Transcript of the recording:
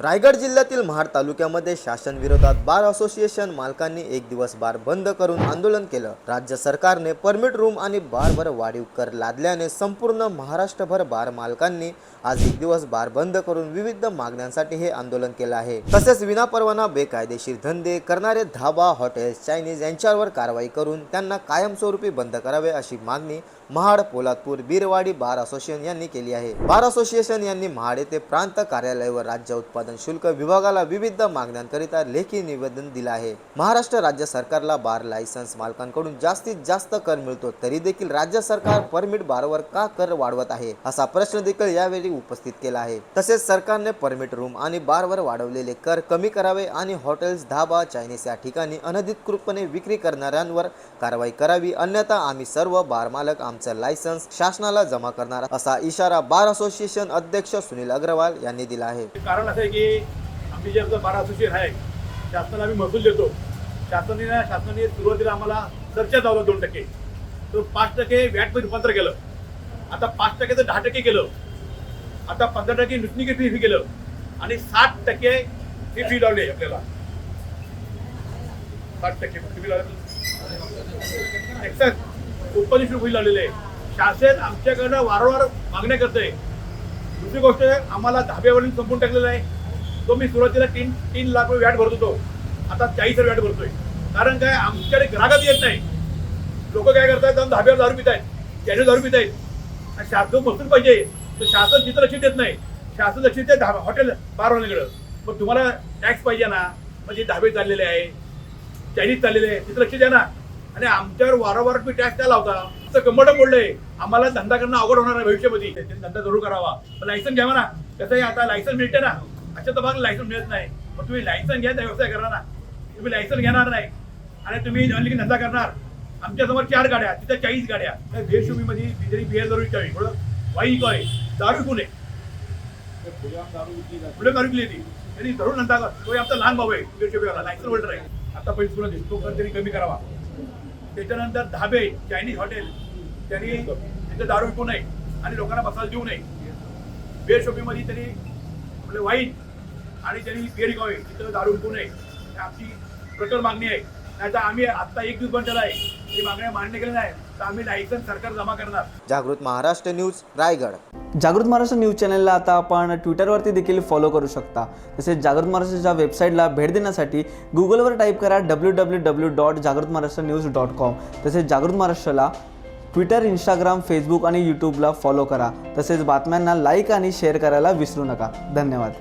रायगड जिल्ह्यातील महाड तालुक्यामध्ये शासन विरोधात बार असोसिएशन मालकांनी एक दिवस बार बंद करून आंदोलन केलं. राज्य सरकारने परमिट रूम आणि बारवर वाढीव कर लादल्याने संपूर्ण महाराष्ट्रभर बार मालकांनी आज एक दिवस बार बंद करून विविध मागण्यांसाठी हे आंदोलन केलं आहे. तसेच विनापरवाना बेकायदेशीर धंदे करणारे धाबा हॉटेल्स चायनीज यांच्यावर कारवाई करून त्यांना कायमस्वरूपी बंद करावे अशी मागणी महाड पोलादपूर बीरवाडी बार असोसिएशन यांनी केली आहे. बार असोसिएशन यांनी महाड येथे प्रांत कार्यालय व राज्य उत्पादन शुल्क विभागाला विविध मागण्यांकरिता लेखी निवेदन दिलं आहे. महाराष्ट्र राज्य सरकारला बार लायसन्स मालकांकडून जास्तीत जास्त कर मिळतो तरी देखील राज्य सरकार परमिट बारवर का कर वाढवत आहे असा प्रश्न देखील यावेळी उपस्थित केला आहे. तसेच सरकारने परमिट रूम आणि बारवर वाढवलेले कर कमी करावे आणि हॉटेल्स धाबा चायनीज या ठिकाणी अनधिकृतपणे विक्री करणाऱ्यांवर कारवाई करावी अन्यथा आम्ही सर्व बार मालक त्यांचं लायसन्स शासनाला जमा करणार असा इशारा बार असोसिएशन अध्यक्ष सुनील अग्रवाल यांनी दिला आहे. कारण असं आहे की आम्ही जे आमचं बारा असोसिएशन आहे शासनाला आम्ही महसूल देतो. शासनाने शासनाने सुरुवातीला आम्हाला सरच्या लावला दोन टक्के. तो पाच टक्के व्हॅटमध्ये रूपांतर केलं. आता पाच टक्क्याचं दहा टक्के केलं. आता पंधरा टक्के नुसणी फी फी केलं. आणि साठ टक्के ही फी लावली आहे आपल्याला. साठ टक्के फी लावली. एक्सेस उत्पादन शुल्क आलेले. आहे शासन आमच्याकडनं वारंवार मागण्या करते दुसरी गोष्ट आम्हाला धाब्यावरील संपून टाकलेला आहे. तो मी सुरुवातीला तीन तीन लाख रुपये व्याट भरत होतो. आता चाळीस हजार व्याट भरतोय. कारण काय आमच्याकडे ग्राहकच येत नाही. लोक काय करतात जाऊन धाब्यावर दारू पित आहेत त्याने दारू पित आहेत आणि शासन महसूल पाहिजे. तर शासन तिथं लक्ष देत नाही. शासन लक्ष देते धाबा हॉटेल बारवाल्याकडं मग तुम्हाला टॅक्स पाहिजे ना. म्हणजे धाबे चाललेले आहे चायनीज चाललेले आहे. तिथं लक्ष द्या ना. आणि आमच्यावर वारंवार तुम्ही टॅक्स का लावता. तर कंबड बोललंय आम्हाला धंदा करणं अवघड होणार आहे भविष्यामध्ये. त्यांनी धंदा जरूर करावा. पण लायसन घ्यावा ना. त्याचंही आता लायसन मिळते ना. अशा तर भाग लायसन मिळत नाही. मग तुम्ही लायसन घ्या त्या व्यवसाय करा ना. तुम्ही लायसन घेणार नाही. आणि तुम्ही अनलिखित धंदा करणार. आमच्यासमोर चार गाड्या तिथं चाळीस गाड्या. त्या बेशुमीमध्ये बिजरी बियर जरूर विकावी थोडं वाई आहे दारू कोण पुढे दारू केली ती त्यांनी धरून धंदा कर. तो आमचा लहान भाऊ आहे बेशुमीवाला लायसन होल्डर आहे. आता पैसे तुला दिसतो तो त्यांनी कमी करावा. त्याच्यानंतर धाबे चायनीज हॉटेल त्यांनी तिथं दारू विकू नये आणि लोकांना बसायला देऊ नये. बेर शॉपिंगमध्ये त्यांनी आपले वाईन आणि त्यांनी बिअर विकावे तिथं दारू विकू नये. ही आमची प्रकट मागणी आहे. नाही तर आम्ही आत्ता एक दिवस बंद आहे ही मागण्या मान्य केल्या नाही तर आम्ही लायसन सरकार जमा करणार. जागृत महाराष्ट्र न्यूज रायगड. जागृत महाराष्ट्र न्यूज चॅनलला आता आपण ट्विटरवरती देखील फॉलो करू शकता. तसेच जागृत महाराष्ट्राच्या वेबसाईटला भेट देण्यासाठी गुगलवर टाईप करा डब्ल्यू डब्ल्यू डब्ल्यू डॉट जागृत महाराष्ट्र न्यूज डॉट कॉम तसेच जागृत महाराष्ट्राला ट्विटर इंस्टाग्राम फेसबुक आणि यूट्यूबला फॉलो करा. तसेच बातम्यांना लाईक आणि शेअर करायला विसरू नका. धन्यवाद.